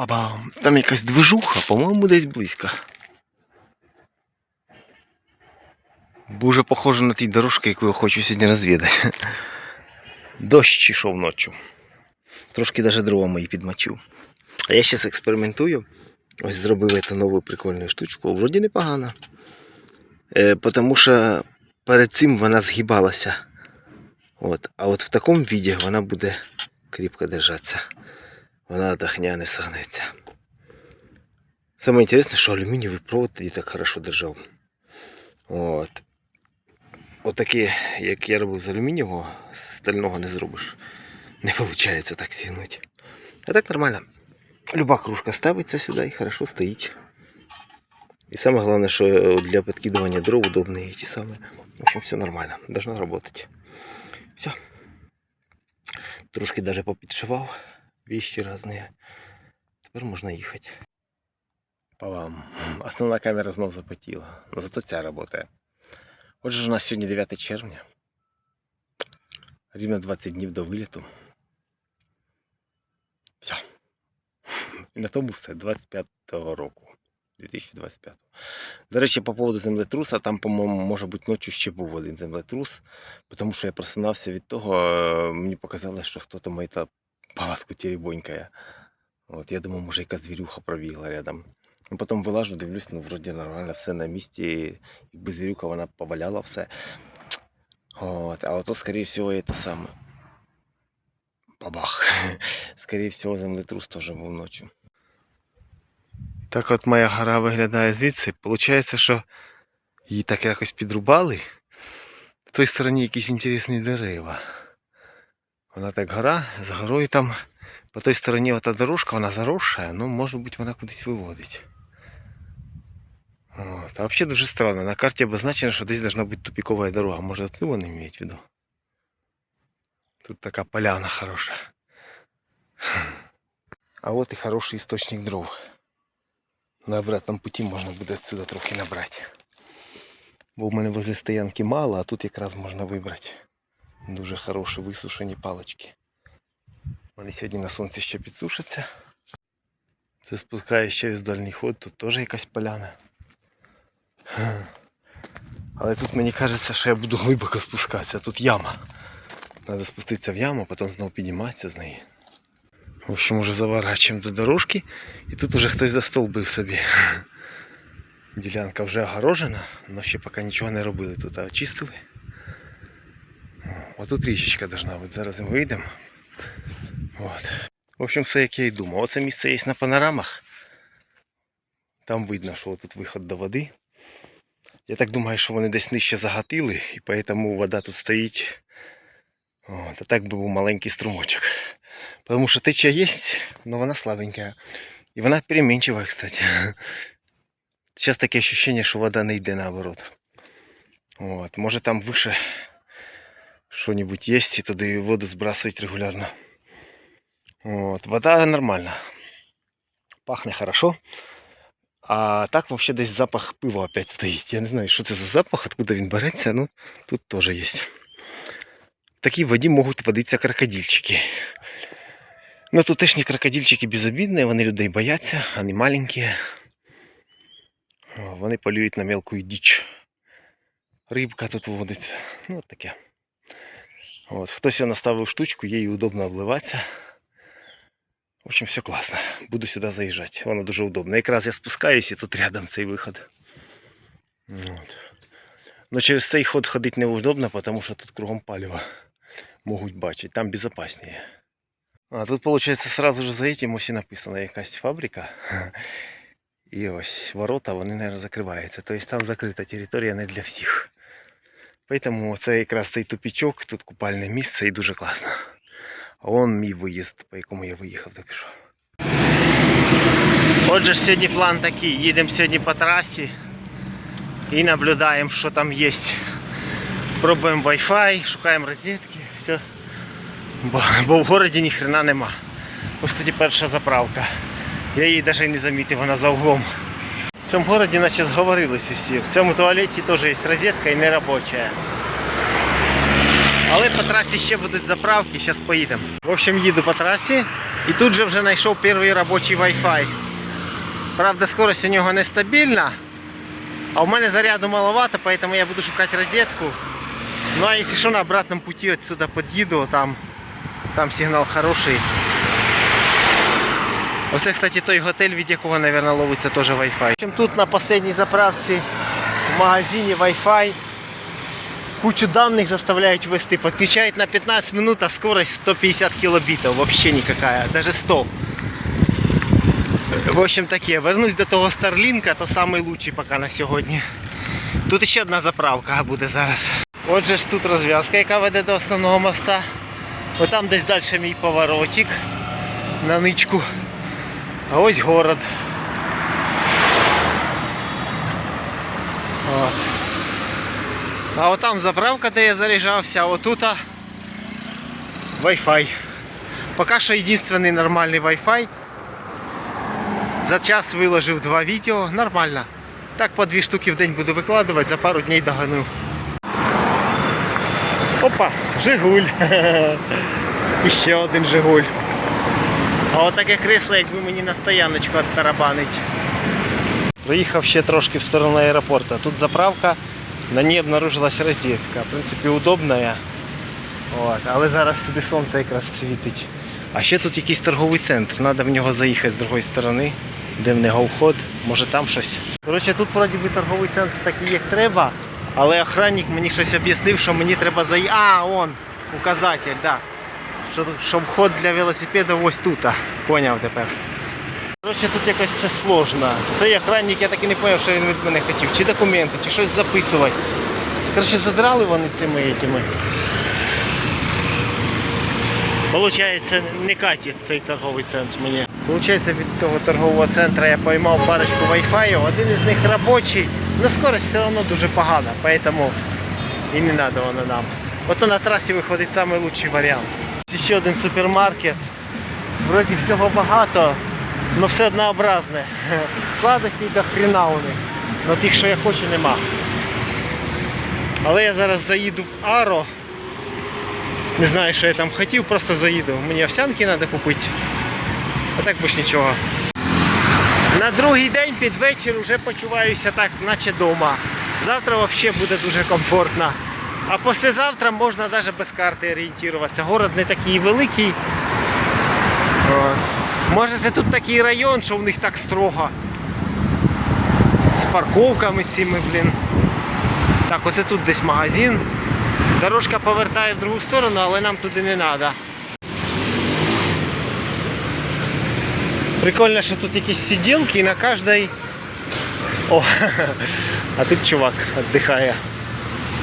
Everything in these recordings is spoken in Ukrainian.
Па-бам. Там якась движуха, по-моєму, десь близько. Дуже похоже на ті дорожки, яку я хочу сьогодні розвідати. Дощ ішов ночі. Трошки навіть дрова мої підмочив. А я зараз експериментую. Ось зробив цю нову прикольну штучку. Вроді непогано. Е, потому що перед цим вона згибалася. От. А от в такому віді вона буде кріпко держатися. Вона дохня не согнеться. Саме інтересне, що алюмінієвий провод тоді так хорошо держав. От. Отакі, як я робив з алюмінієвого, стального не зробиш. Не виходить так сігнути. А так нормально. Люба кружка ставиться сюди і хорошо стоїть. І саме головне, що для підкидування дров удобні ті самі. В общем, все нормально. Должно работать. Все. Трошки даже попідшивав. Вещи разные. Тепер можна їхати. По. Основна камера знов запотіла. Но зато ця працює. Отже, у нас сьогодні 9 червня. Рівно 20 днів до виліту. Все. І на тому все 25-го року. 2025. До речі, по поводу землетруса, там, по-моєму, може бути ночі ще був один землетрус, тому що я просинався від того, е, мені показалось, що хтось та палатку теребонькає. От, я думав, може якась звірюха пробігла рядом. Ну, потім вилажу, дивлюсь, ну вроді нормально, все на місці. Якби звірюка вона поваляла все. От, а ото, скоріше всього, це саме. Бабах. Скоріше всього, землетрус теж був ночі. Так от моя гора виглядає звідси. Получається, що її так якось підрубали. В той стороні якісь інтересні дерева. Вона так гора, з горою там по той стороні ота дорожка, вона заросша, ну може бути вона кудись виводить. От. А взагалі дуже странно. На карті обозначено, що десь должна бути тупікова дорога. Може оцю вони мають в виду. Тут така поляна хороша. А от і хороший істочник дров. На обратному путі можна буде отсюда трохи набрати. Бо в мене возле стоянки мало, а тут якраз можна вибрати. Дуже хороші висушені палички. Вони сьогодні на сонці ще підсушаться. Це спускаюсь через дальній ход, тут теж якась поляна. Але тут мені кажеться, що я буду глибоко спускатися. Тут яма. Треба спуститися в яму, потім знову підніматися з неї. В общем, уже заворачуємо до дорожки. І тут уже хтось застолбив собі. Ділянка вже огорожена, але ще поки нічого не робили тут, а очистили. Ось тут річечка должна бути. Зараз ми вийдемо. От. В общем, все як я і думав. Оце місце є на панорамах. Там видно, що тут виход до води. Я так думаю, що вони десь нижче загатили, і тому вода тут стоїть. От, а так був маленький струмочок. Потому що течія є, але вона слабенька. І вона переменчива, кстати. Зараз таке ощущение, що вода не йде наоборот. От, може там вище що-нибудь є, і туди воду збрасують регулярно. От, вода нормальна. Пахне хорошо. А так вообще десь запах пива опять стоїть. Я не знаю, що це за запах, откуда він береться, ну тут теж є. В такій воді можуть водитися крокодильчики. Ну тутешні крокодильчики безобідні, вони людей бояться, вони маленькі. Вони полюють на мелку діч. Рибка тут водиться. Ну от таке. От, хтось наставив штучку, їй удобно обливатися. В общем, все класно. Буду сюди заїжджати. Воно дуже удобно. Якраз я спускаюсь і тут рядом цей виход. От. Но через цей ход ходити неудобно, тому що тут кругом паліва. Можуть бачити. Там безпечніше. А тут, виходить, сразу же за этим ось написано якась фабрика. І ось ворота, вони, мабуть, закриваються. Тобто там закрита територія не для всіх. Тому це якраз цей тупічок, тут купальне місце і дуже класно. А вон мій виїзд, по якому я виїхав тільки що. Отже, сьогодні план такий. Їдемо сьогодні по трасі і наблюдаємо, що там є. Пробуємо Wi-Fi, шукаємо розетки, все. Бо, бо в городі ні хрена нема. Ось тоді перша заправка. Я її навіть не замітив, вона за углом. В цьому городі наче зговорились усі. В цьому туалеті теж є розетка і не робоча. Але по трасі ще будуть заправки, зараз поїдемо. В общем, їду по трасі. І тут же вже знайшов перший робочий Wi-Fi. Правда, скорость у нього нестабільна, а у мене заряду маловато, поэтому я буду шукати розетку. Ну а если что, на обратном пути отсюда подъеду, там, там сигнал хороший. Оце, кстати, той готель, від якого, наверное, ловиться теж Wi-Fi. Тут на последній заправці в магазині Wi-Fi кучу данных заставляют ввести. Подключают на 15 минут, а скорость 150 килобитов. Вообще никакая, даже 100. В общем таке, вернусь до того Старлінка, то лучший поки на сьогодні. Тут ще одна заправка буде зараз. Отже ж тут розв'язка, яка веде до основного моста. Отам десь далі мій поворотик на ничку. А ось город. От. А отам заправка, де я заряджався, а отута Wi-Fi. Поки що єдиний нормальний Wi-Fi. За час виложив два відео, нормально. Так по дві штуки в день буду викладувати, за пару днів догану. Опа, Жигуль. І ще один Жигуль. А отаке кресло, якби мені на стояночку оттарабанить. Проїхав ще трошки в сторону аеропорту. Тут заправка, на ній обнаружилась розетка. В принципі, удобна. От. Але зараз сюди сонце якраз світить. А ще тут якийсь торговий центр. Треба в нього заїхати з другої сторони, де в нього вход. Може там щось. Коротше, тут вроді би торговий центр такий, як треба. Але охранник мені щось об'яснив, що мені треба заїхати. А, он, указатель, да. Що, тут- що вход для велосипеда ось тут. Поняв тепер. Коротше, тут якось все сложно. Цей охранник, я так і не зрозумів, що він від мене хотів. Чи документи, чи щось записувати. Коротше, задрали вони цими этими. Получається, не катить цей торговий центр мені. Получається, від того торгового центру я поймав парочку Wi-Fi, один із них робочий, але скорость все одно дуже погана, поэтому і не треба воно нам. Ото на трасі виходить найкращий варіант. Ще один супермаркет. Вроді всього багато, але все однообразне. Сладостей до хрена у них. Но тих, що я хочу, нема. Але я зараз заїду в Аро. Не знаю, що я там хотів, просто заїду. Мені овсянки треба купити. А так більш нічого. На другий день під вечір вже почуваюся так, наче вдома. Завтра взагалі буде дуже комфортно. А післязавтра можна навіть без карти орієнтуватися. Город не такий великий. Може це тут такий район, що в них так строго. З парковками цими, блін. Так, оце тут десь магазин. Дорожка повертає в другу сторону, але нам туди не треба. Прикольно, що тут якісь сиділки і на кожній. О, а тут чувак віддихає.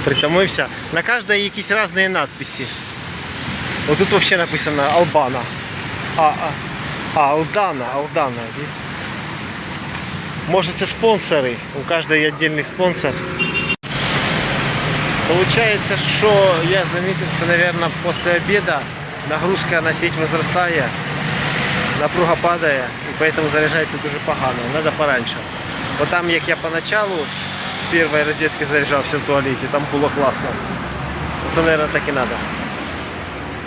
Притомився. На кожній якісь різні надписи. Ось тут взагалі написано Албана. А, а, а Алдана, Алдана. Може це спонсори. У кожної є віддільний спонсор. Получается, что я заметил, це, наверное, после обеда нагрузка на сеть возрастает, напруга падає, і поэтому заряджається дуже погано. Надо пораньше. Вот там, як я поначалу первой розетки заряджався в туалеті, там було класно. То, наверное, так и надо.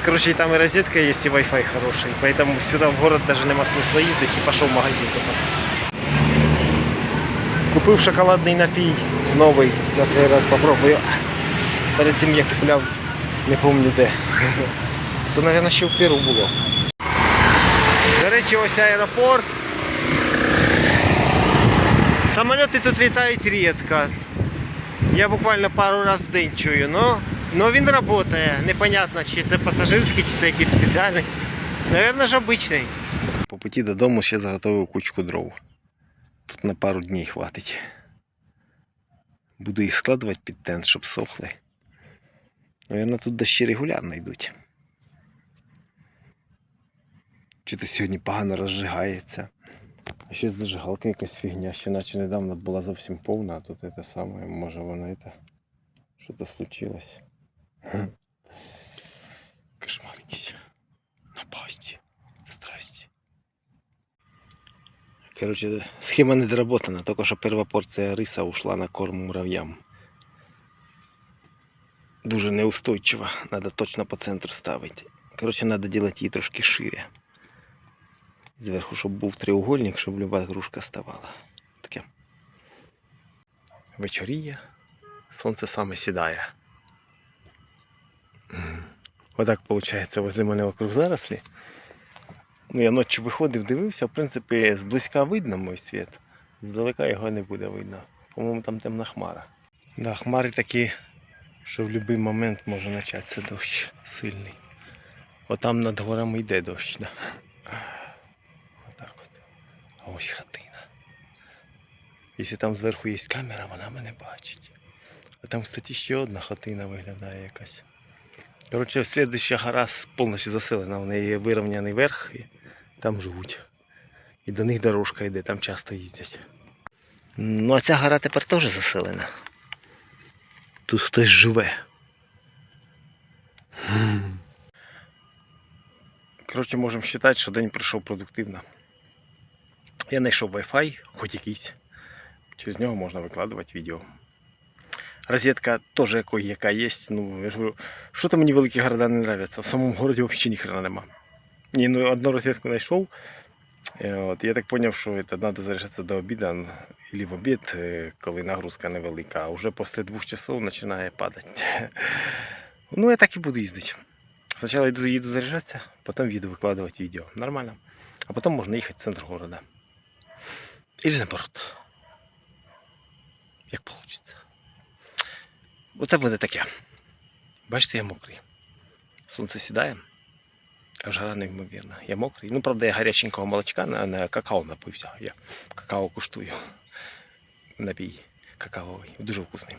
Короче, там и розетка есть, и Wi-Fi хороший. Поэтому сюда в город даже нема смысла їздити і пошел в магазин только. Купив шоколадний напій новий, на цей раз попробую. Перед цим я купляв, не пам'ятаю де. То, мабуть, ще в Перу було. До речі, ось аеропорт. Самоліти тут літають рідко. Я буквально пару разів в день чую, но, но він працює. Непонятно, чи це пасажирський, чи це якийсь спеціальний. Наверно ж обичний. По путі додому ще заготовив кучку дров. Тут на пару днів хватить. Буду їх складувати під тент, щоб сохли. Наверно, тут дощі регулярно йдуть. Чи то сьогодні погано розжигається. А ще з якась фігня. Ще наче недавно була зовсім повна, а тут те саме, може воно це. Що-то случилось. Кошмар якийсь. Напасті. Страсті. Короче, схема не доработана, только что первая порция риса ушла на корм муравьям. Дуже неустойчиво, надо точно по центру ставити. Короче, надо делать її трошки шире. Зверху, щоб був треугольник, щоб люба грушка ставала. Таке. Вечоріє, сонце саме сідає. Отак виходить возле мене вокруг зарослі. Ну, я ночі виходив, дивився, в принципі, зблизька видно мій світ. Здалека його не буде видно. По-моєму, там темна хмара. Да, хмари такі, що в будь-який момент може початися дощ сильний. Отам над горами йде дощ. Да. Ось хатина. Якщо там зверху є камера, вона мене бачить. А там, кстати, ще одна хатина виглядає якась. Коротше, слідуща гора повністю заселена. В неї є вирівняний верх і там живуть. І до них дорожка йде, там часто їздять. Ну а ця гора тепер теж заселена. Тут хтось живе. Коротше, можемо вважати, що день пройшов продуктивно. Я знайшов Wi-Fi, хоч якийсь. Через нього можна викладувати відео. Розетка теж яка є. Ну, я ж говорю, що то мені великі города не нравятся. В самому городі взагалі ніхрена нема. Ні, ну одну розетку знайшов. Е, От, я так зрозумів, що це треба заряджатися до обіду, або в обід, е, коли нагрузка невелика, а вже після двох часов починає падати. Ну, я так і буду їздити. Спочатку йду, їду заряджатися, потім їду викладувати відео. Нормально. А потім можна їхати в центр города. Или наоборот. Як вийде. Оце буде таке. Бачите, я мокрий. Сонце сідає. А жара неймовірна. Я мокрий. Ну, правда, я гаряченького молочка на, на какао напився. Я какао куштую. Напій какаовий. Дуже вкусний.